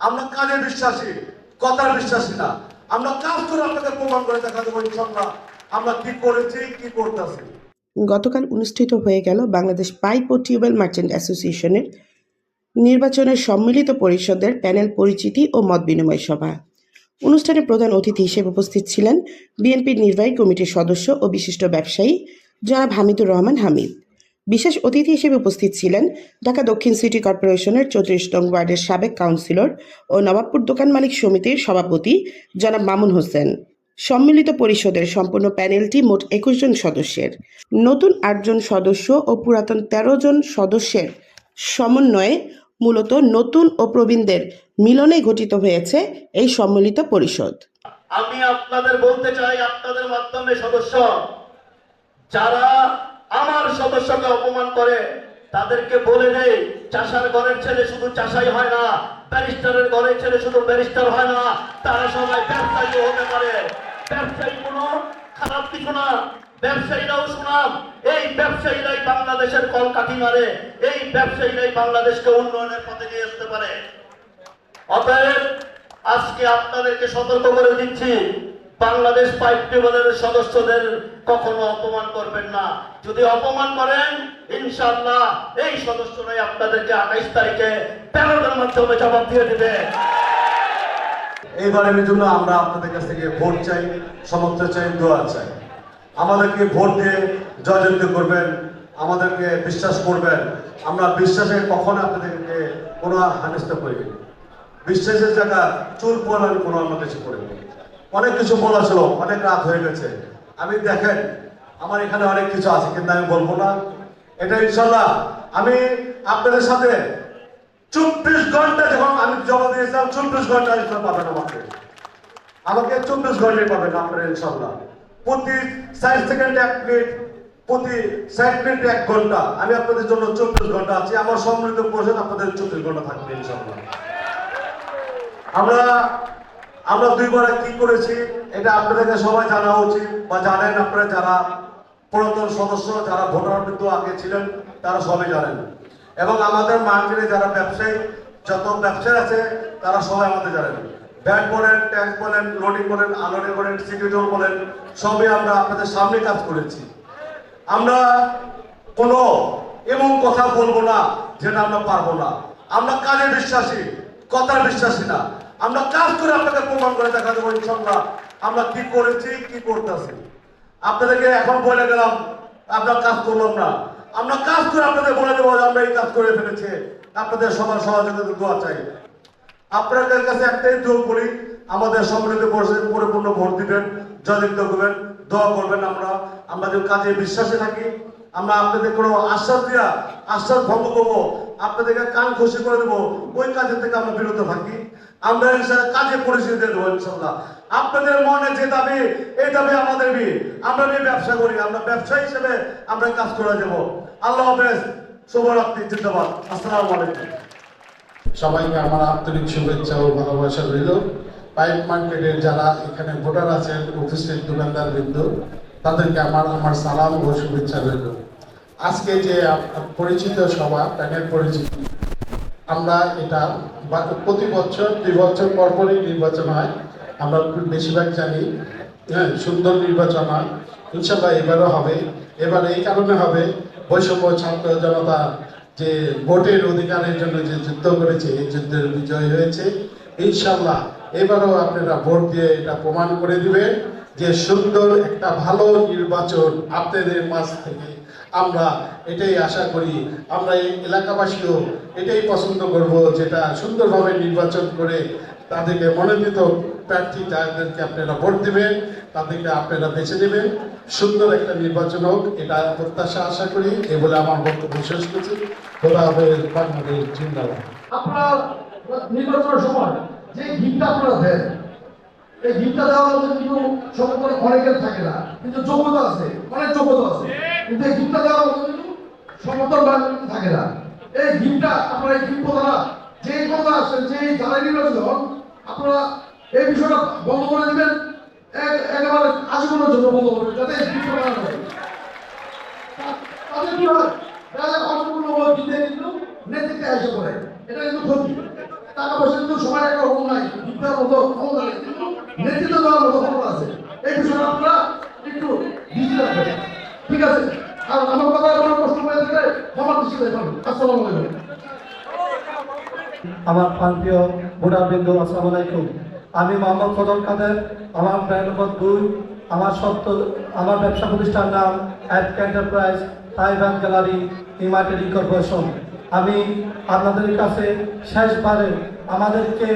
আমরা কাজে বিশ্বাসী কথার বিশ্বাসী না। আমরা কাজ করে আপনাদের প্রমাণ করে দেখা দেবো ইনশাল্লাহ আমরা কি করেছি, কি করতেছি? গতকাল অনুষ্ঠিত হয়ে গেল বাংলাদেশ পাইপ ও টিউবওয়েল মার্চেন্ট অ্যাসোসিয়েশনের নির্বাচনের সম্মিলিত পরিষদের প্যানেল পরিচিতি ও মত বিনিময় সভা। অনুষ্ঠানে প্রধান অতিথি হিসেবে উপস্থিত ছিলেন বিএনপির নির্বাহী কমিটির সদস্য ও বিশিষ্ট ব্যবসায়ী জনাব হামিদুর রহমান হামিদ। বিশেষ অতিথি হিসেবে উপস্থিত ছিলেন ঢাকা দক্ষিণ সিটি কর্পোরেশনের চৌত্রিশ নং ওয়ার্ডের সাবেক কাউন্সিলর ও নবাবপুর দোকান মালিক সমিতির সভাপতি জনাব মামুন হোসেন। সম্মিলিত পরিষদের সম্পূর্ণ প্যানেলটি মোট একুশ জন সদস্যের। নতুন আটজন সদস্য ও পুরাতন তেরো জন সদস্যের সমন্বয়ে মূলত নতুন ও প্রবীণদের মিলনে গঠিত হয়েছে এই সম্মিলিত পরিষদ। আমি আপনাদের বলতে চাই, আপনাদের মাধ্যমে সদস্য, যারা আমার সদস্যকে অপমান করে, তাদেরকে বলে দেই, চাষার ঘরের ছেলে শুধু চাষাই হয় না, ব্যারিস্টারের ঘরের ছেলে শুধু ব্যারিস্টার হয় না, তারা সবাই ব্যবসায়ী হতে পারে। ব্যবসায়ী কোনো খারাপ কিছু না, ব্যবসায়ীরাও সুনাম। এই ব্যবসায়ীরাই বাংলাদেশের কল কলকাঠি মারে, এই ব্যবসায়ীরাই বাংলাদেশকে উন্নয়নের পথে নিয়ে আসতে পারে। অতএব, আজকে আপনাদেরকে সতর্ক করে দিচ্ছি বাংলাদেশ পাইপ টিউবওয়েলের সদস্যদের কখনো অপমান করবেন না। যদি অপমান করেন, ইনশাআল্লাহ এই সদস্যরাই আপনাদেরকে আঠাইশ তারিখে ব্যালটের মাধ্যমে জবাব দিয়ে দিবে। এইবারের জন্য আমরা আপনাদের কাছ থেকে ভোট চাই, সমর্থন চাই, দোয়া চাই। আমাদেরকে ভোট দিয়ে জয়যুক্ত করবেন, আমাদেরকে বিশ্বাস করবেন। আমরা বিশ্বাসে কখনো আপনাদেরকে কোনো হানিস্ত করিনি। বিশ্বাসের জায়গা চুল পড়ান কোনো আমরা কিছু করিনি। অনেক কিছু বলা ছিল, অনেক রাত হয়ে গেছে। আমি দেখেন, আমার এখানে অনেক কিছু আছে, কিন্তু আমি বলব না। এটা ইনশাল্লাহ, আমি আপনাদের সাথে চব্বিশ ঘণ্টা যখন আমি জমা দিয়েছিলাম, চব্বিশ ঘণ্টা ইনশাল্লাহ পাবেন আমাকে। আমাকে চব্বিশ ঘন্টায় পাবেন আপনারা ইনশাল্লাহ। প্রতি ষাট সেকেন্ড এক মিনিট, প্রতি ষাট মিনিট এক ঘণ্টা। আমি আপনাদের জন্য চব্বিশ ঘণ্টা আছি, আমার সমৃদ্ধ পরিষদ আপনাদের চব্বিশ ঘণ্টা থাকবে ইনশাল্লাহ। আমরা আমরা দুইবারে কি করেছি, এটা আপনাদেরকে সবাই জানা উচিত, বা জানেন আপনারা যারা পুরাতন সদস্য, যারা ভোটার কিন্তু আগে ছিলেন, তারা সবাই জানেন। এবং আমাদের মার্কেটে যারা ব্যবসায়ী, যত ব্যবসায়ী আছে, তারা সবাই আমাদের জানেন। ব্যাট বলেন, ট্যাঙ্ক বলেন, লোডিং বলেন আলোডিং বলেন, সিকিউরিটি বলেন, সবই আমরা আপনাদের সামনে কাজ করেছি। আমরা কোনো এমন কথা বলব না যেটা আমরা পারব না। আমরা কাজে বিশ্বাসী কথার বিশ্বাসী না। আমরা কাজ করে আপনাদের প্রমাণ করে দেখা দেবো ইনশাল্লাহ আমরা কি করেছি, কি করতেছি? আপনাদেরকে এখন বলে গেলাম আপনার কাজ করলাম না। আমরা কাজ করে আপনাদের বলে দেবো আমরা এই কাজ করে ফেলেছি। আপনাদের সবার সহযোগিতা দোয়া চাই। আপনাদের কাছে একটাই দোয়া করি, আমাদের সম্মিলিত পরিষদে পরিপূর্ণ ভোট দিবেন জয়যুক্ত করবেন দোয়া করবেন আমরা। আমরা যে কাজে বিশ্বাসে থাকি, আমরা আপনাদের কোনো আশ্বাস দিয়া, আশ্বাস ভঙ্গ করব, আপনাদেরকে কান খুশি করে দেবো, ওই কাজের থেকে আমরা বিরত থাকি। আমরা ইনশাল্লাহ কাজে পরিস্থিতি দেবো ইনশাল্লাহ আপনাদের মনে যে দাবি, এই দাবি আমাদের বি। আমরা বি ব্যবসা করি, আমরা ব্যবসা হিসেবে আমরা কাজ করে যাব। আল্লাহ হাফেজ, শুভরাত্রি, জিন্দাবাদ। আসসালামু আলাইকুম। সবাইকে আমার আন্তরিক শুভেচ্ছা ও ভালোবাসা রইল। পাইপ মার্কেটের যারা এখানে ভোটার আছেন, উপস্থিত দোকানদার বৃন্দ, তাদেরকে আমার আমার সালাম ও শুভেচ্ছা রইল। আজকে যে পরিচিত সভা, প্যানেল পরিচিত, আমরা এটা প্রতি বছর, দুই বছর পর পরই নির্বাচন হয়। আমরা বেশিরভাগ জানি হ্যাঁ সুন্দর নির্বাচন হয়। ইনশাল্লাহ এবারও হবে। এবার এই কারণে হবে, বৈষম্য ছাত্র জনতা যে ভোটের অধিকারের জন্য যে যুদ্ধ করেছে, এই যুদ্ধের বিজয় হয়েছে। ইনশাল্লাহ এবারও আপনারা ভোট দিয়ে এটা প্রমাণ করে দিবেন। যে সুন্দর একটা ভালো নির্বাচন আপনাদের মাঝ থেকে। আমরা এটাই আশা করি। আমরা এই এলাকাবাসীও এটাই পছন্দ করব, যেটা সুন্দরভাবে নির্বাচন করে তাদেরকে মনোনীত প্রার্থী যাদেরকে আপনারা ভোট দেবেন, তাদেরকে আপনারা বেছে নেবেন। সুন্দর একটা নির্বাচন হোক, এটা প্রত্যাশা আশা করি, এ বলে আমার বক্তব্য শেষ করছি। খোদা হবে বাংলাদেশ জিন্দাবাদ। আপনার নির্বাচনের সময় যে গিফটটা আপনারা দেন এই গিফটটা দেওয়ার মধ্যে কিন্তু সকল অনেকের থাকে না, কিন্তু যোগ্যতা আছে, অনেক যোগ্যতা আছে। কিন্তু এই গিফটটা দেওয়ার মধ্যে কিন্তু সমর্থন থাকে না। এই গিফটটা আপনারা এই গিফট প্রদানা যে কথা আসছেন যে যারা নির্বাচিত হন আপনারা এই বিষয়টা বন্ধ করে দিবেন। এক- একেবারে আজীবনের জন্য বন্ধ করবেন যাতে এই গিফট প্রদান হয়। তা- তাতে কি হয়? তাদের অর্থপূর্ণ দিতে কিন্তু নেতৃত্বে এসে পড়ে। এটা কিন্তু ক্ষতি। টাকা পয়সা কিন্তু রকম নাই বিদ্যার মতো ক্ষমতা নেই। নেতৃত্ব দেওয়ার মতো ক্ষমতা আছে। এই বিষয়ে আপনারা একটু ঠিক আছে? আর আমার কথা কোনো ক্ষমা দৃষ্টি দেখবেন। আসসালামু আলাইকুম। আমার প্রান্তীয় ভোটারবৃন্দ, আসসালামু আলাইকুম। আমি মোহাম্মদ ফজল কাদের, আমার ব্র্যান্ড নম্বর দুই। আমার সত্য আমার ব্যবসা প্রতিষ্ঠান নাম অ্যাড এন্টারপ্রাইজ তাইবান গ্যালারি ইমার্টেডিং কর্পোরেশন আমি আপনাদের কাছে শেষবারে আমাদেরকে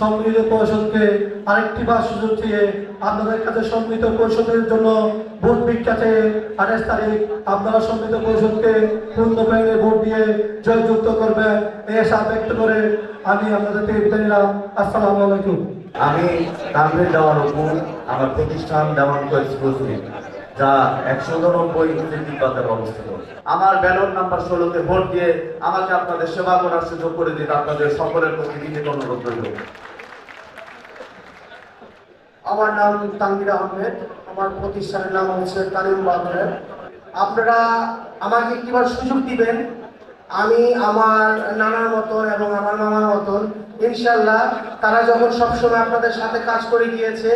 সম্মিলিত পরিষদকে আরেকটি বার সুযোগ দিয়ে আপনাদের কাছে সম্মিলিত পরিষদের জন্য ভোট চেয়ে আঠাশ তারিখ আপনারা সম্মিলিত পরিষদকে পূর্ণ প্রাণে ভোট দিয়ে জয়যুক্ত করবেন, এই আশা ব্যক্ত করে আমি আপনাদের থেকে বিদায় নিলাম। আসসালামু আলাইকুম। আমি তানভীর দেওয়ার উপর আমার প্রতিষ্ঠান দেওয়ান এক্সক্লুসিভ যা একশো উননব্বই তিব্বতের অবস্থিত। আমার ব্যালট নাম্বার ষোলোতে ভোট দিয়ে আমাকে আপনাদের সেবা করার সুযোগ করে দিন, আপনাদের সকলের প্রতি বিনীত অনুরোধ রইল। আমার নাম তানভীর আহমেদ, আমার প্রতিষ্ঠানের নাম হচ্ছে তালিম বাদরের আপনারা আমাকে কিবার সুযোগ দিবেন, আমি আমার নানার মতন এবং আমার মামার মতন ইনশাল্লাহ তারা যখন সবসময় আপনাদের সাথে কাজ করে গিয়েছে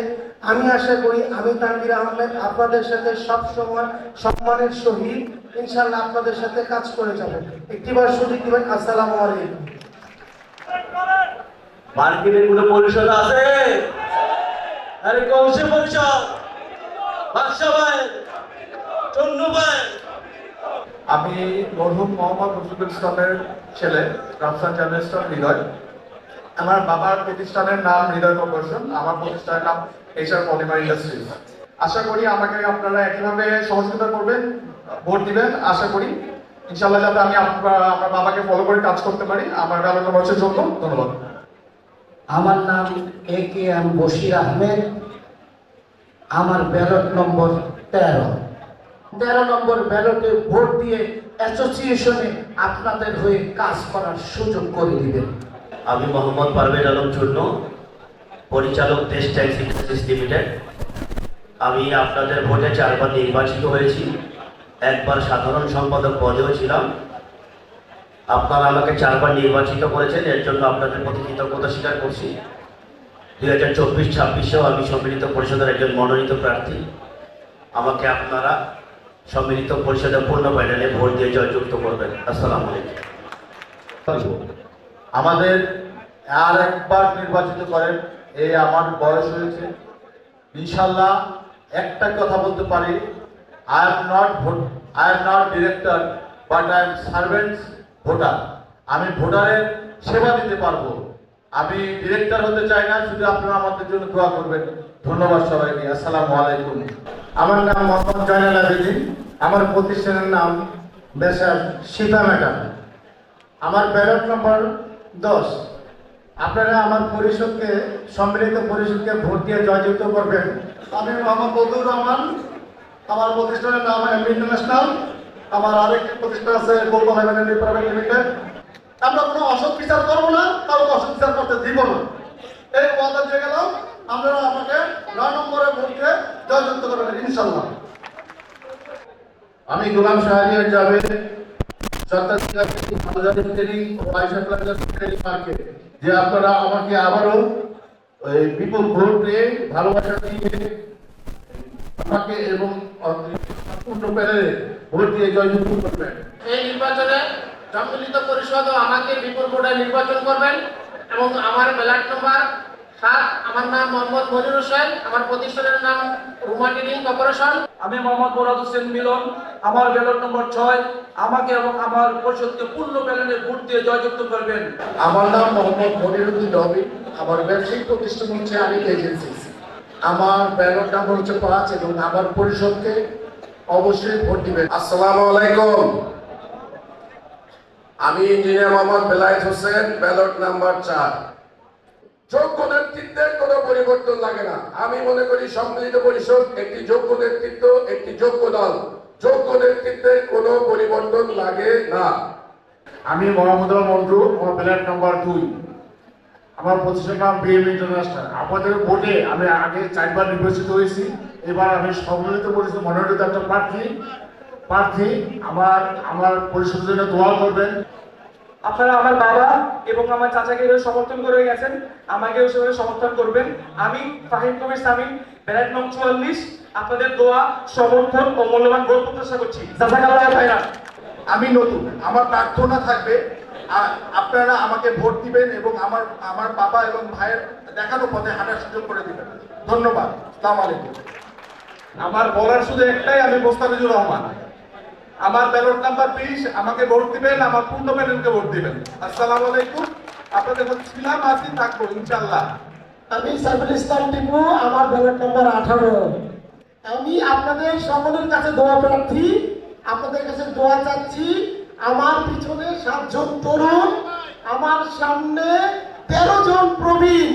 আমি আশা করি আমি তানভীর আহমেদ আপনাদের সাথে সব সময় সম্মানের সহিত ইনশাল্লাহ আপনাদের সাথে কাজ করে যাব। একটিবার সুযোগ দিবেন আসসালামু আলাইকুম। মার্কেটের কোনো পরিষদ আছে? আরে কৌশল পরিষদ বাদশা ভাই চন্নু ভাই। আমি মরহুম মোহাম্মদ রফিকুল ইসলামের ছেলে রাফসান জাহান ইসলাম হৃদয়। আমার বাবার প্রতিষ্ঠানের নাম হৃদয় কর্পোরেশন আমার প্রতিষ্ঠানের নাম এশিয়ার পলিমার ইন্ডাস্ট্রিজ আশা করি আমাকে আপনারা একইভাবে সহযোগিতা করবেন, ভোট দিবেন, আশা করি। ইনশাল্লাহ যাতে আমি আমার বাবাকে ফলো করে কাজ করতে পারি। আমার নম্বর হচ্ছে চোদ্দ ধন্যবাদ। আমার নাম A K M Bashir Ahmed. আমার ব্যালট নম্বর তেরো। তেরো নম্বর ব্যালটে ভোট দিয়ে অ্যাসোসিয়েশনে আপনাদের হয়ে কাজ করার সুযোগ করে দিবেন। আমি মোহাম্মদ পারভেজ আলম চূর্ণ, পরিচালক দেশ ট্যাক্স ইন্ডাস্ট্রিজ লিমিটেড। আমি আপনাদের ভোটে চারবার নির্বাচিত হয়েছি, একবার সাধারণ সম্পাদক পদেও ছিলাম। আপনারা আমাকে চারবার নির্বাচিত করেছেন, এর জন্য আপনাদের প্রতি কৃতজ্ঞতা স্বীকার করছি। দুই হাজার চব্বিশ, ছাব্বিশেও আমি সম্মিলিত পরিষদের একজন মনোনীত প্রার্থী। আমাকে আপনারা সম্মিলিত পরিষদের পূর্ণ প্যানেলে ভোট দিয়ে জয়যুক্ত করবেন। আসসালামু আলাইকুম। আমাদের আর একবার নির্বাচিত করেন এই আমার বয়স হয়েছে। ইনশাল্লাহ একটা কথা বলতে পারি I am not vote I am not director but I am servants voter আমি ভোটারের সেবা দিতে পারব। আমি ডিরেক্টর হতে চাই না, শুধু আপনারা আমাদের জন্য দোয়া করবেন। ধন্যবাদ সবাইকে, আসসালামু আলাইকুম। আমার নাম মোহাম্মদ জয়নাল আবেদিন, আমার প্রতিষ্ঠানের নাম বেসার সীতা ম্যাডাম। আমার ব্যালট নম্বর দশ। আপনারা আমার পরিষদকে, সম্মিলিত পরিষদকে ভোট দিয়ে জয়যুক্ত করবেন। আমি মোহাম্মদ বদুর রহমান, আমার প্রতিষ্ঠানের নাম এম ইন্টারন্যাশনাল, আমার আরেকটি প্রতিষ্ঠান আছে হেভেন প্রাইভেট লিমিটেড। আমরা কোনো অসৎ বিচার করব না, কাউকে অসৎ বিচার করতে দিব না। এই ওয়াদা দিয়ে গেলাম, আপনারা আমাকে নয় নম্বরে ভোটকে জয়যুক্ত করবেন ইনশাল্লাহ আমি গোলাম শাহরিয়ার যাবে যে আপনারা আমাকে আবারও বিপুল ভোট দিয়ে ভালোবাসা দিয়ে আমাকে এবং ভোট দিয়ে জয়যুক্ত করবেন এই নির্বাচনে সম্মিলিত পরিষদও আমাকে বিপুল ভোটে নির্বাচন করবেন এবং আমার ব্যালট নম্বর সাত, আমার নাম মোহাম্মদ মনির হোসেন, আমার প্রতিষ্ঠানের নাম রুমা কর্পোরেশন আমি মোহাম্মদ মোরাদ হোসেন মিলন আমার ব্যালট নম্বর ছয়। আমাকে এবং আমার পরিষদকে পূর্ণ প্যানেলে ভোট দিয়ে জয়যুক্ত করবেন। আমার নাম মোহাম্মদ মনিরুদ্দিন রবি। আমার ব্যবসায়িক প্রতিষ্ঠান হচ্ছে আরিক এজেন্সি আমার ব্যালট নাম্বার হচ্ছে পাঁচ এবং আমার পরিষদকে অবশ্যই ভোট দিবেন। আসসালামু আলাইকুম। আমি engineer Mohammad Belayet Hossain ballot number চার। যোগ্য নেতৃত্বের কোনো পরিবর্তন লাগে না। আমি মনে করি সম্মিলিত পরিষদ একটি যোগ্য নেতৃত্ব, একটি যোগ্য দল। যোগ্য নেতৃত্বের কোনো পরিবর্তন লাগে না। আমি মোহাম্মদ মন্টু আমার ব্যালট নাম্বার দুই। আমার প্রতিষ্ঠান নাম বিএম ইন্টারন্যাশনাল। আমাদের ভোটে আমি আগে চারবার নির্বাচিত হয়েছি। এবার আমি সম্মিলিত পরিষদ মনোনীত একটা প্রার্থী। প্রার্থী, আমার আমার পরিষদের জন্য দোয়া করবেন। আপনারা আমার বাবা এবং আমার চাচাকে এভাবে সমর্থন করে গেছেন আমাকেও সেভাবে সমর্থন করবেন। আমি ফাহিম কবির সামিন ব্যালেট নং চুয়াল্লিশ আপনাদের দোয়া সমর্থন ও মূল্যবান ভোট প্রত্যাশা করছি। জাজাকাল্লাহ আমি নতুন আমার প্রার্থনা থাকবে আপনারা আমাকে ভোট দিবেন এবং আমার আমার বাবা এবং ভাইয়ের দেখানো পথে হাঁটার সুযোগ করে দিবেন। ধন্যবাদ। সালাম আলাইকুম। আমার বলার শুধু একটাই আমি মোস্তাফিজুর রহমান। আমার ব্যালট নাম্বার বিশ আমাকে ভোট দিবেন, আমার পূর্ণ প্যানেলকে ভোট দিবেন। আসসালামু আলাইকুম। আপনাদের ছিলাম আজকে থাকব ইনশাল্লাহ আমি সাইফুল ইসলাম টিপু, আমার ব্যালট নম্বর আঠারো। আমি আপনাদের সকলের কাছে দোয়া প্রার্থী, আপনাদের কাছে দোয়া চাচ্ছি, আমার পিছনে সাতজন তরুণ, আমার সামনে তেরো জন প্রবীণ।